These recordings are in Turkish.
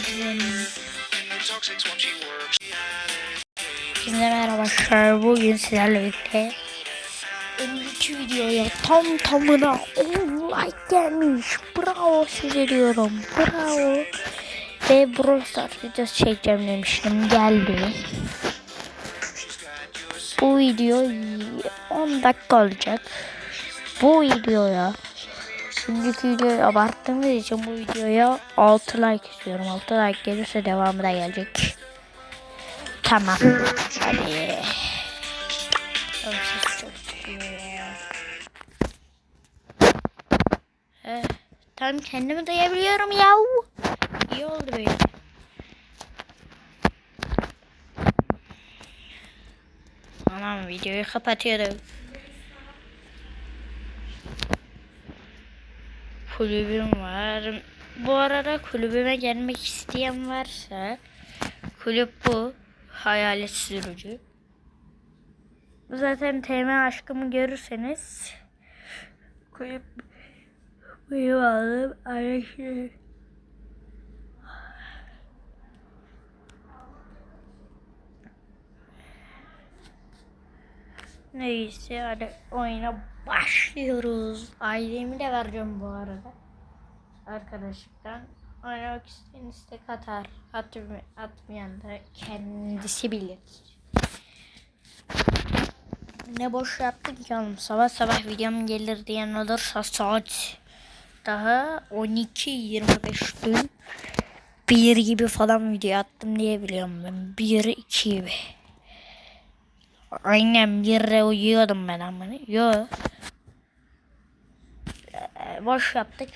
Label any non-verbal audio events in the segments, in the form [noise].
Hepinize Hepinize merhaba arkadaşlar. Bugün sizlerle birlikte önceki videoya tam tamına 10 like gelmiş. Bravo size diyorum. Bravo. Ve Brawl Stars videosu çekeceğim demiştim. Geldi. Bu video 10 dakika olacak. Bu videoya Önceki videoyu abarttığımız için bu videoya 6 like istiyorum. 6 like gelirse devamı da gelecek. Tamam. Hadi. Eh, tam kendimi duyabiliyorum ya. İyi oldu böyle. Tamam videoyu kapatıyorum. Kulübüm var. Bu arada kulübüme gelmek isteyen varsa kulüp bu. Hayalet sürücü. Zaten TM aşkımı görürseniz kulüp kulüp alıp Neyse hadi oyuna başlıyoruz. Ailemi de vereceğim bu arada. Arkadaşlıktan oynamak isteyen istek atar. Atm atmayan da kendisi bilir. Ne boş yaptık oğlum. Sabah sabah videom gelir diyen olursa saat daha 12.25 dün 1 gibi falan video attım diye biliyorum ben. 1 2 gibi. Aynen bir de uyuyordum ben ama. Yo. Ee, boş yaptık.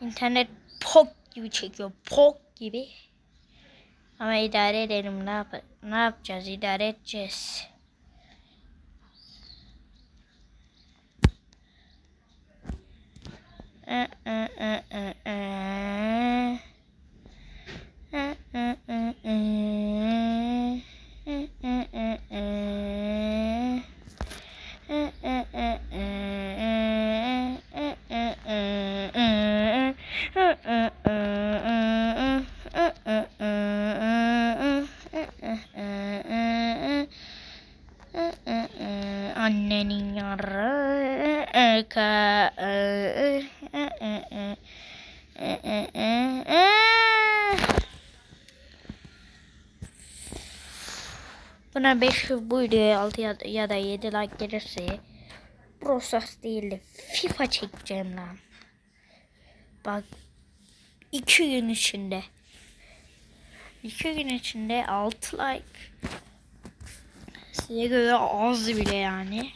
İnternet pop gibi çekiyor. Pop gibi. Ama idare edelim. Ne, yap ne yapacağız? İdare edeceğiz. Ee, ee, ee, ee, ee. Ee, ee, ee, ee. Annenin yarı ka Buna 5 bu videoya 6 ya, ya da 7 like gelirse Brosas değil de FIFA çekeceğim lan. Bak 2 gün içinde 2 gün içinde 6 like Size göre az bile yani.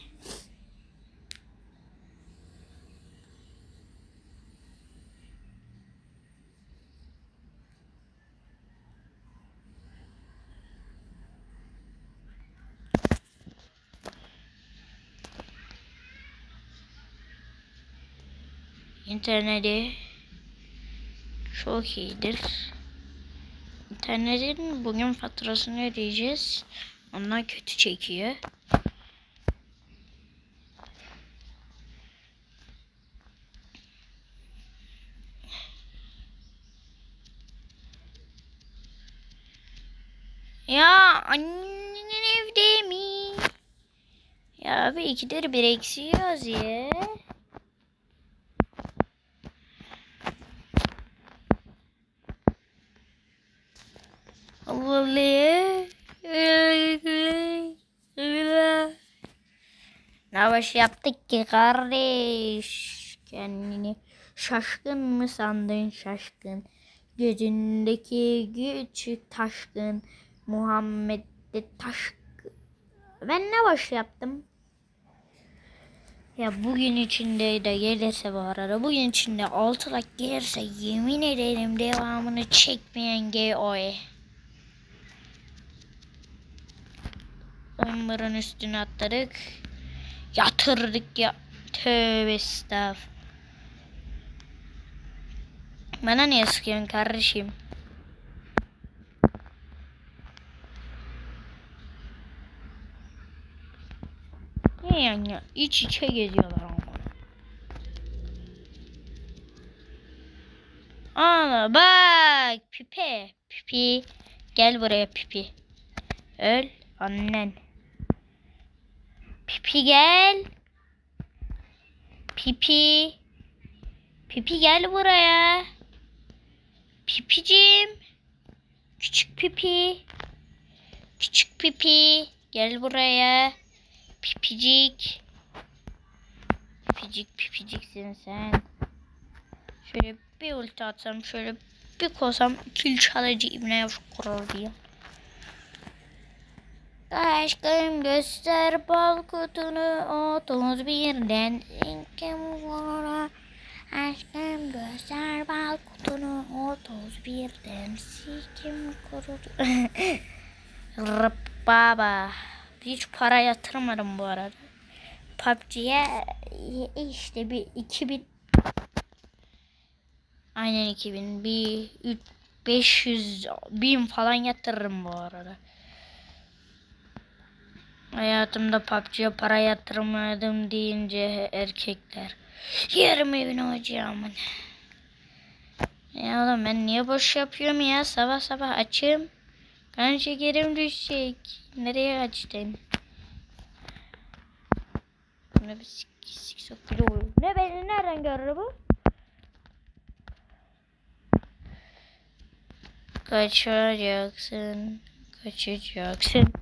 İnterneti çok iyidir. İnternetin bugün faturasını ödeyeceğiz. Onlar kötü çekiyor. Ya annen evde mi? Ya abi ikidir bir eksiyoruz ya. Baş yaptık ki kardeş? Kendini şaşkın mı sandın şaşkın? Gözündeki güç taşkın. Muhammed'de taşkın. Ben ne baş yaptım? Ya bugün içinde de gelirse bu arada bugün içinde 6 like gelirse yemin ederim devamını çekmeyen GOE. Onların üstüne atladık. Yatırdık ya. Tövbe estağf. Bana niye sıkıyorsun kardeşim? Ne yani iç içe geziyorlar ama. Ana bak pipi. Pipi. Gel buraya pipi. Öl annen. Pipi gel. Pipi. Pipi gel buraya. Pipicim. Küçük pipi. Küçük pipi. Gel buraya. Pipicik. Pipicik pipiciksin sen. Şöyle bir ulti atsam şöyle bir kosam kil çalıcı ibne kurur diye. Aşkım göster bal kutunu otuz birden kim vurur Aşkım göster bal kutunu otuz birden sikim kurudu. [laughs] Rıp baba. Hiç para yatırmadım bu arada. PUBG'ye işte bir 2000 Aynen 2000 bir üç- 500 bin falan yatırırım bu arada. Hayatımda PUBG'ye para yatırmadım deyince erkekler. Yerim evine hocamın. Ya oğlum ben niye boş yapıyorum ya sabah sabah açım. Kan şekerim düşecek. Nereye açtın? Ne bir sik sik sok. Ne beni nereden görür bu? Kaçacaksın, kaçacaksın.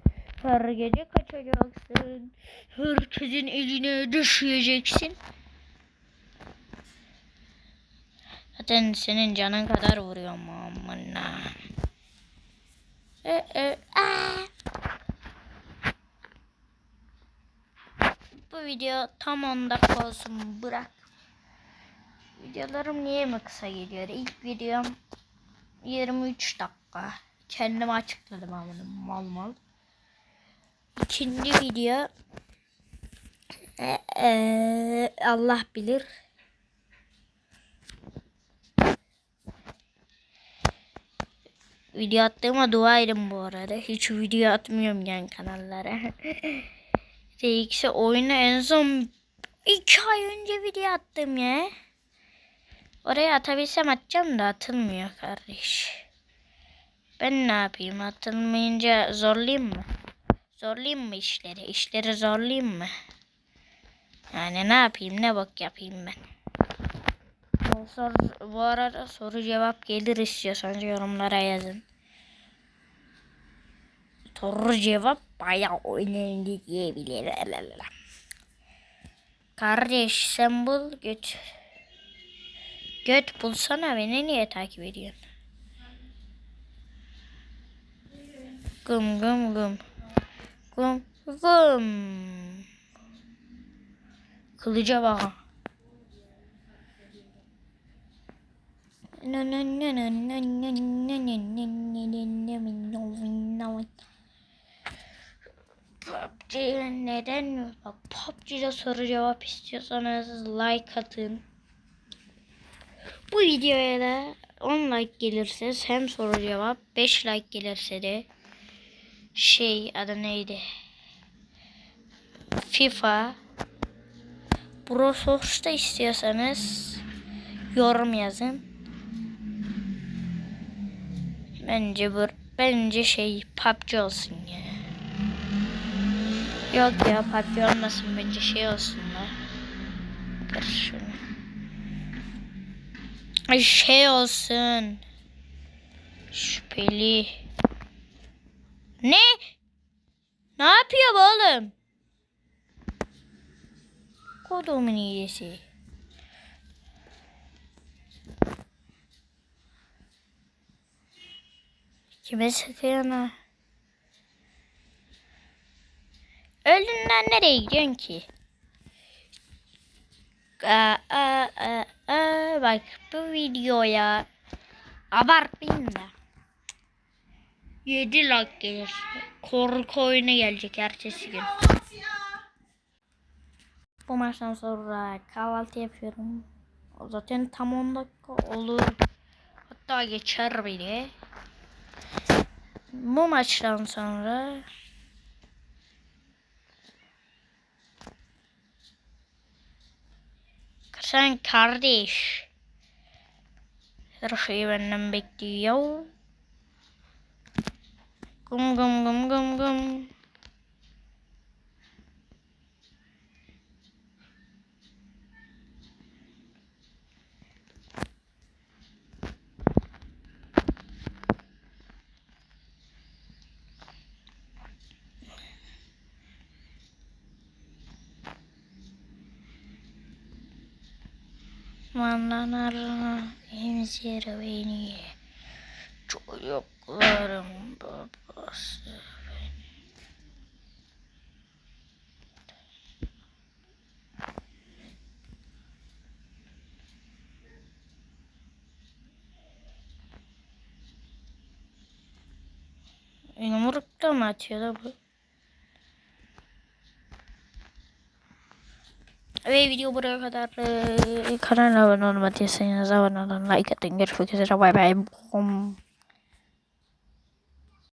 Her gece kaçacaksın. Herkesin eline düşeceksin. Zaten senin canın kadar vuruyor amına. E, e, aa. Bu video tam 10 dakika olsun bırak. Videolarım niye mi kısa geliyor? İlk videom 23 dakika. Kendime açıkladım ama mal mal. İkinci video e, e, Allah bilir. Video attığıma dua edin bu arada. Hiç video atmıyorum yan kanallara. [laughs] RX oyunu en son iki ay önce video attım ya. Oraya atabilsem atacağım da atılmıyor kardeş. Ben ne yapayım? Atılmayınca zorlayayım mı? Zorlayayım mı işleri? İşleri zorlayayım mı? Yani ne yapayım? Ne bak yapayım ben? Bu, soru, bu arada soru cevap gelir istiyorsanız yorumlara yazın. Soru cevap bayağı önemli diyebilirim. Kardeş sen bul göt. Göt bulsana beni niye takip ediyorsun? Gım gım gım. Gım gım. Kılıca bak. PUBG neden bak PUBG'de soru cevap istiyorsanız like atın. Bu videoya da 10 like gelirse hem soru cevap 5 like gelirse de şey adı neydi? FIFA Bro Source'da istiyorsanız yorum yazın. Bence bu bence şey PUBG olsun ya. Yok ya PUBG olmasın bence şey olsun da. Kır şunu. Şey olsun. Şüpheli. Ne? Ne yapıyor bu oğlum? Kodumun iyisi. Kime sıkıyor ana? Öldüğünden nereye gidiyorsun ki? Aa, aa, aa, aa, bak bu videoya abartmayın da. 7 like gelir. Korku oyunu gelecek ertesi gün. Bu maçtan sonra kahvaltı yapıyorum. Zaten tam 10 dakika olur. Hatta geçer bile. Bu maçtan sonra sen kardeş Her şeyi benden bekliyor. Gum gum gum gum gum. Manlanar emzir beni Çocuklarım babası Yumrukta mı atıyor da bu? Ve video buraya kadar e, kanala abone olmadıysanız abone olun, like atın. Görüşmek üzere. Bay bay.